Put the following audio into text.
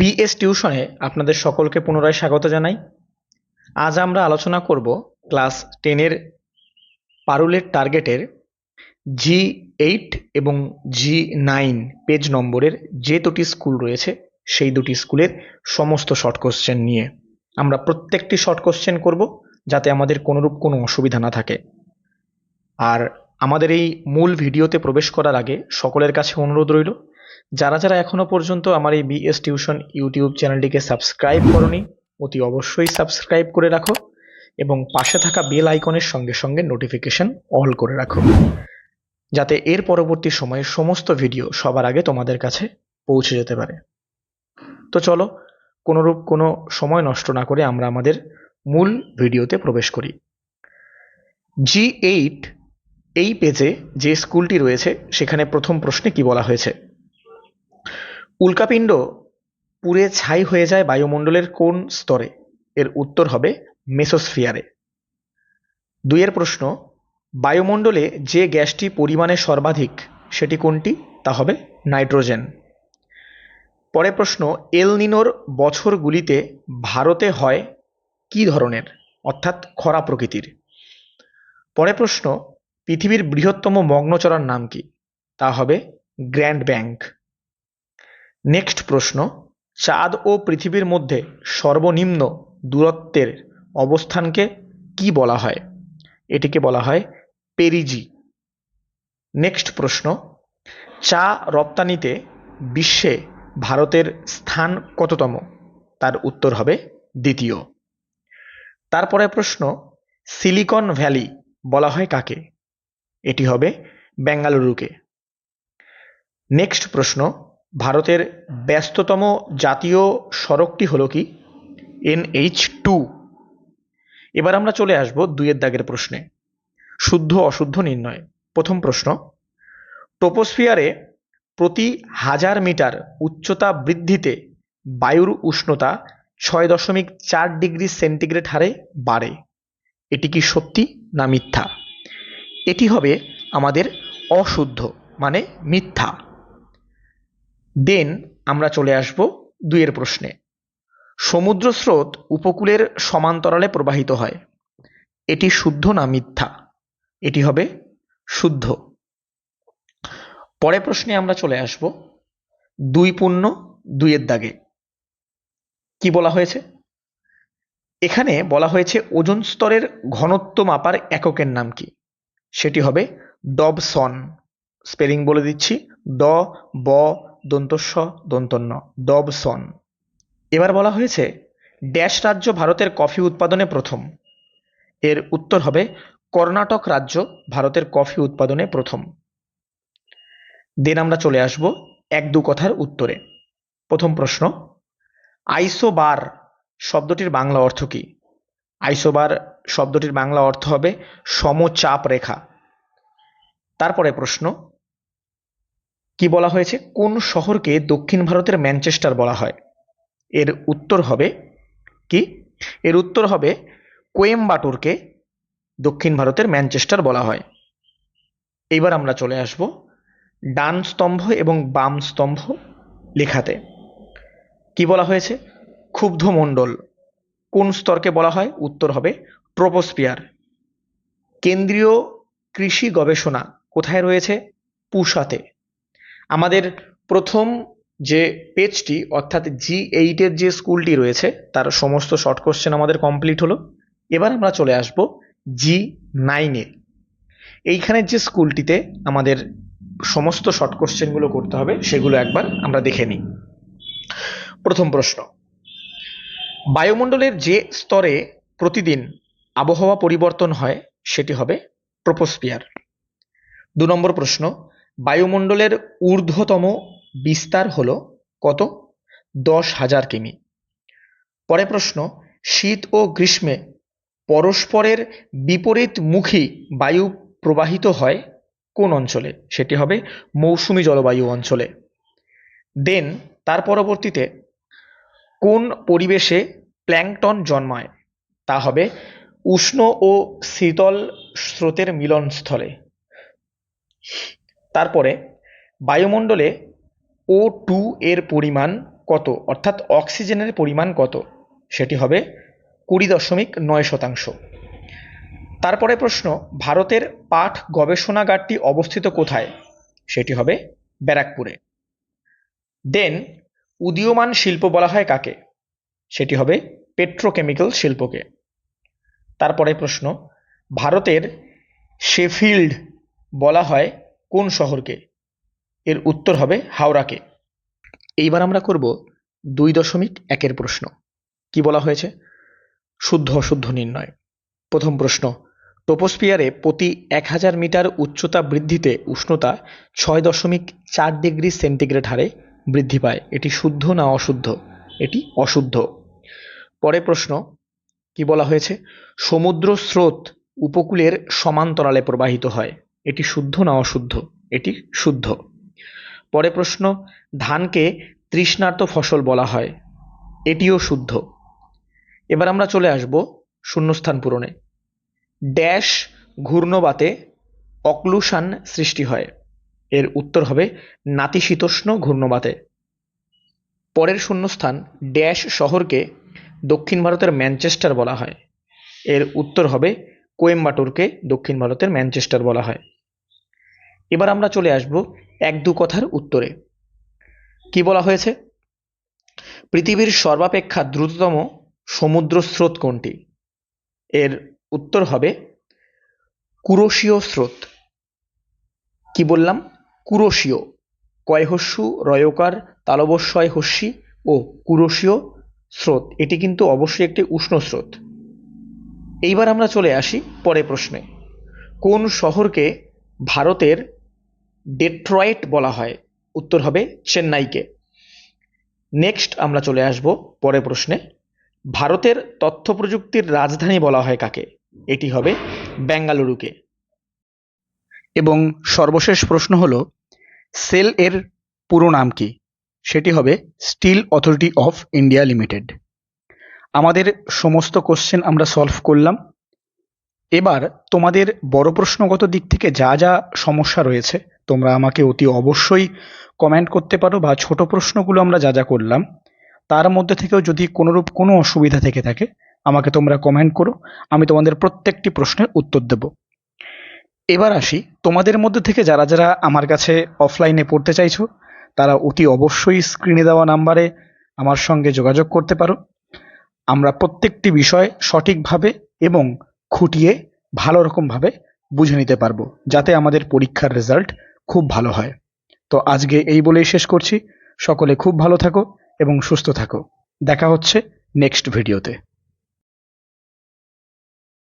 BS টিউশনে আপনাদের সকলকে পুনরায় স্বাগত জানাই। আজ আমরা আলোচনা করব ক্লাস টেনের পারুলের টার্গেটের জি এইট এবং জি নাইন পেজ নম্বরের যে দুটি স্কুল রয়েছে, সেই দুটি স্কুলের সমস্ত শর্ট কোশ্চেন নিয়ে। আমরা প্রত্যেকটি শর্ট কোশ্চেন করব যাতে আমাদের কোনোরূপ কোনো অসুবিধা না থাকে। আর আমাদের এই মূল ভিডিওতে প্রবেশ করার আগে সকলের কাছে অনুরোধ রইল যারা যারা এখনও পর্যন্ত আমার এই বিএস টিউশন ইউটিউব চ্যানেলটিকে সাবস্ক্রাইব করনি, অতি অবশ্যই সাবস্ক্রাইব করে রাখো এবং পাশে থাকা বেল আইকনের সঙ্গে সঙ্গে নোটিফিকেশন অল করে রাখো। যাতে এর পরবর্তী সময়ে সমস্ত ভিডিও সবার আগে তোমাদের কাছে পৌঁছে যেতে পারে। তো চলো, কোনোরূপ কোনো সময় নষ্ট না করে আমরা আমাদের মূল ভিডিওতে প্রবেশ করি। জি এইট এই পেজে যে স্কুলটি রয়েছে, সেখানে প্রথম প্রশ্নে কি বলা হয়েছে? উল্কাপিণ্ড পুড়ে ছাই হয়ে যায় বায়ুমণ্ডলের কোন স্তরে? এর উত্তর হবে মেসোস্ফিয়ারে। দুইয়ের প্রশ্ন, বায়ুমণ্ডলে যে গ্যাসটি পরিমাণে সর্বাধিক, সেটি কোনটি? তা হবে নাইট্রোজেন। পরের প্রশ্ন, এল নিনোর বছরগুলিতে ভারতে হয় কি ধরনের? অর্থাৎ খরা প্রকৃতির। পরের প্রশ্ন, পৃথিবীর বৃহত্তম মগ্নচরার নাম কি? তা হবে গ্র্যান্ড ব্যাংক। নেক্সট প্রশ্ন, চাঁদ ও পৃথিবীর মধ্যে সর্বনিম্ন দূরত্বের অবস্থানকে কি বলা হয়? এটিকে বলা হয় পেরিজি। নেক্সট প্রশ্ন, চা রপ্তানিতে বিশ্বে ভারতের স্থান কততম? তার উত্তর হবে দ্বিতীয়। তারপরে প্রশ্ন, সিলিকন ভ্যালি বলা হয় কাকে? এটি হবে বেঙ্গালুরুকে। নেক্সট প্রশ্ন ভারতের ব্যস্ততম জাতীয় সড়কটি হলো কি? NH two. এবার আমরা চলে আসব দুইয়ের দাগের প্রশ্নে। শুদ্ধ অশুদ্ধ নির্ণয়। প্রথম প্রশ্ন টোপোস্ফিয়ারে প্রতি হাজার মিটার উচ্চতা বৃদ্ধিতে বায়ুর উষ্ণতা ছয় দশমিক চার ডিগ্রি সেন্টিগ্রেড হারে বাড়ে। এটি কি সত্যি না মিথ্যা? এটি হবে আমাদের অশুদ্ধ মানে মিথ্যা। দেন আমরা চলে আসব দুইয়ের প্রশ্নে। সমুদ্র স্রোত উপকূলের সমান্তরালে প্রবাহিত হয়। এটি শুদ্ধ না মিথ্যা? এটি হবে শুদ্ধ। পরের প্রশ্নে আমরা চলে আসব দুই পূর্ণ, দুইয়ের দাগে। কি বলা হয়েছে? এখানে বলা হয়েছে ওজন স্তরের ঘনত্ব মাপার এককের নাম কি? সেটি হবে ডবসন স্পেলিং বলে দিচ্ছি ড ব দন্তস্ব, দন্তন্য। ডবসন। এবার বলা হয়েছে, ড্যাশ রাজ্য ভারতের কফি উৎপাদনে প্রথম। এর উত্তর হবে, কর্ণাটক রাজ্য ভারতের কফি উৎপাদনে প্রথম। দেন আমরা চলে আসব এক দু কথার উত্তরে। প্রথম প্রশ্ন, আইসোবার শব্দটির বাংলা অর্থ কি? আইসোবার শব্দটির বাংলা অর্থ হবে সমচাপ রেখা। তারপরে প্রশ্ন কি বলা হয়েছে? কোন শহরকে দক্ষিণ ভারতের ম্যানচেস্টার বলা হয়? এর উত্তর হবে কি? এর উত্তর হবে কোয়েম্বাটুরকে দক্ষিণ ভারতের ম্যানচেস্টার বলা হয়। এইবার আমরা চলে আসব ডান স্তম্ভ এবং বাম স্তম্ভ লেখাতে। কি বলা হয়েছে? ক্ষুব্ধ মণ্ডল। কোন স্তরকে বলা হয়? উত্তর হবে ট্রোপোস্পিয়ার কেন্দ্রীয় কৃষি গবেষণা কোথায় রয়েছে? পুসাতে আমাদের প্রথম যে পেজটি অর্থাৎ জি এইটের যে স্কুলটি রয়েছে, তার সমস্ত শর্ট কোশ্চেন আমাদের কমপ্লিট হলো। এবার আমরা চলে আসব জি নাইনে এইখানের যে স্কুলটিতে আমাদের সমস্ত শর্ট কোশ্চেনগুলো করতে হবে, সেগুলো একবার আমরা দেখে নিই। প্রথম প্রশ্ন। বায়ুমণ্ডলের যে স্তরে প্রতিদিন আবহাওয়া পরিবর্তন হয়, সেটি হবে ট্রোপোস্পিয়ার দু নম্বর প্রশ্ন। বায়ুমণ্ডলের ঊর্ধ্বতম বিস্তার হল কত? দশ হাজার কিমি। পরে প্রশ্ন, শীত ও গ্রীষ্মে পরস্পরের বিপরীতমুখী বায়ু প্রবাহিত হয় কোন অঞ্চলে? সেটি হবে মৌসুমি জলবায়ু অঞ্চলে। দেন, তার পরবর্তীতে কোন পরিবেশে প্ল্যাংটন জন্মায়? তা হবে উষ্ণ ও শীতল স্রোতের মিলনস্থলে। তারপরে বায়ুমণ্ডলে ও টু এর পরিমাণ কত? অর্থাৎ অক্সিজেনের পরিমাণ কত? সেটি হবে কুড়ি দশমিক নয় শতাংশ। তারপরে প্রশ্ন, ভারতের পাঠ গবেষণাগারটি অবস্থিত কোথায়? সেটি হবে ব্যারাকপুরে। দেন উদীয়মান শিল্প বলা হয় কাকে? সেটি হবে পেট্রোকেমিক্যাল শিল্পকে। তারপরে প্রশ্ন, ভারতের শেফিল্ড বলা হয় কোন শহরকে? এর উত্তর হবে হাওড়াকে। এইবার আমরা করব দুই দশমিক একের প্রশ্ন। কি বলা হয়েছে? শুদ্ধ অশুদ্ধ নির্ণয়। প্রথম প্রশ্ন টোপোস্পিয়ারে প্রতি এক হাজার মিটার উচ্চতা বৃদ্ধিতে উষ্ণতা ছয় দশমিক চার ডিগ্রি সেন্টিগ্রেড হারে বৃদ্ধি পায়। এটি শুদ্ধ না অশুদ্ধ? এটি অশুদ্ধ। পরে প্রশ্ন, কি বলা হয়েছে? সমুদ্র স্রোত উপকূলের সমান্তরালে প্রবাহিত হয়। এটি শুদ্ধ না অশুদ্ধ? এটি শুদ্ধ। পরে প্রশ্ন, ধানকে তৃষ্ণার্ত ফসল বলা হয়, এটিও শুদ্ধ। এবার আমরা চলে আসব শূন্যস্থান পূরণে। ড্যাশ ঘূর্ণবাতে অক্লুশান সৃষ্টি হয়। এর উত্তর হবে নাতিশীতোষ্ণ ঘূর্ণবাতে। পরের শূন্যস্থান, ড্যাশ শহরকে দক্ষিণ ভারতের ম্যানচেস্টার বলা হয়। এর উত্তর হবে কোয়েম্বাটুরকে দক্ষিণ ভারতের ম্যানচেস্টার বলা হয়। এবার আমরা চলে আসব এক দু কথার উত্তরে। কি বলা হয়েছে? পৃথিবীর সর্বাপেক্ষা দ্রুততম সমুদ্র স্রোত কোনটি? এর উত্তর হবে কুরোশীয় স্রোত। কি বললাম? কুরোশীয়। কয়হস্যু, রয়কার তালবস্যয় হস্যি ও কুরোশীয় স্রোত। এটি কিন্তু অবশ্যই একটি উষ্ণ স্রোত। এইবার আমরা চলে আসি পরে প্রশ্নে। কোন শহরকে ভারতের ডেট্রয়েট বলা হয়। উত্তর হবে চেন্নাইকে। নেক্সট আমরা চলে আসব পরের প্রশ্নে। ভারতের তথ্য প্রযুক্তির রাজধানী বলা হয় কাকে? এটি হবে বেঙ্গালুরুকে। এবং সর্বশেষ প্রশ্ন হলো, সেল এর পুরো নাম কি? সেটি হবে steel authority of India limited. আমাদের সমস্ত কোশ্চেন আমরা সলভ করলাম। এবার তোমাদের বড় প্রশ্নগত দিক থেকে যা যা সমস্যা রয়েছে তোমরা আমাকে অতি অবশ্যই কমেন্ট করতে পারো বা ছোট প্রশ্নগুলো আমরা যা যা করলাম, তার মধ্যে থেকেও যদি কোনোরূপ কোনো অসুবিধা থেকে থাকে, আমাকে তোমরা কমেন্ট করো, আমি তোমাদের প্রত্যেকটি প্রশ্নের উত্তর দেব। এবার আসি, তোমাদের মধ্যে থেকে যারা যারা আমার কাছে অফলাইনে পড়তে চাইছো, তারা অতি অবশ্যই স্ক্রিনে দেওয়া নাম্বারে আমার সঙ্গে যোগাযোগ করতে পারো। আমরা প্রত্যেকটি বিষয় সঠিকভাবে এবং খুঁটিয়ে ভালো রকমভাবে বুঝে নিতে পারব, যাতে আমাদের পরীক্ষার রেজাল্ট খুব ভালো হয়। তো আজকে এই বলেই শেষ করছি। সকলে খুব ভালো থাকো এবং সুস্থ থাকো। দেখা হচ্ছে নেক্সট ভিডিওতে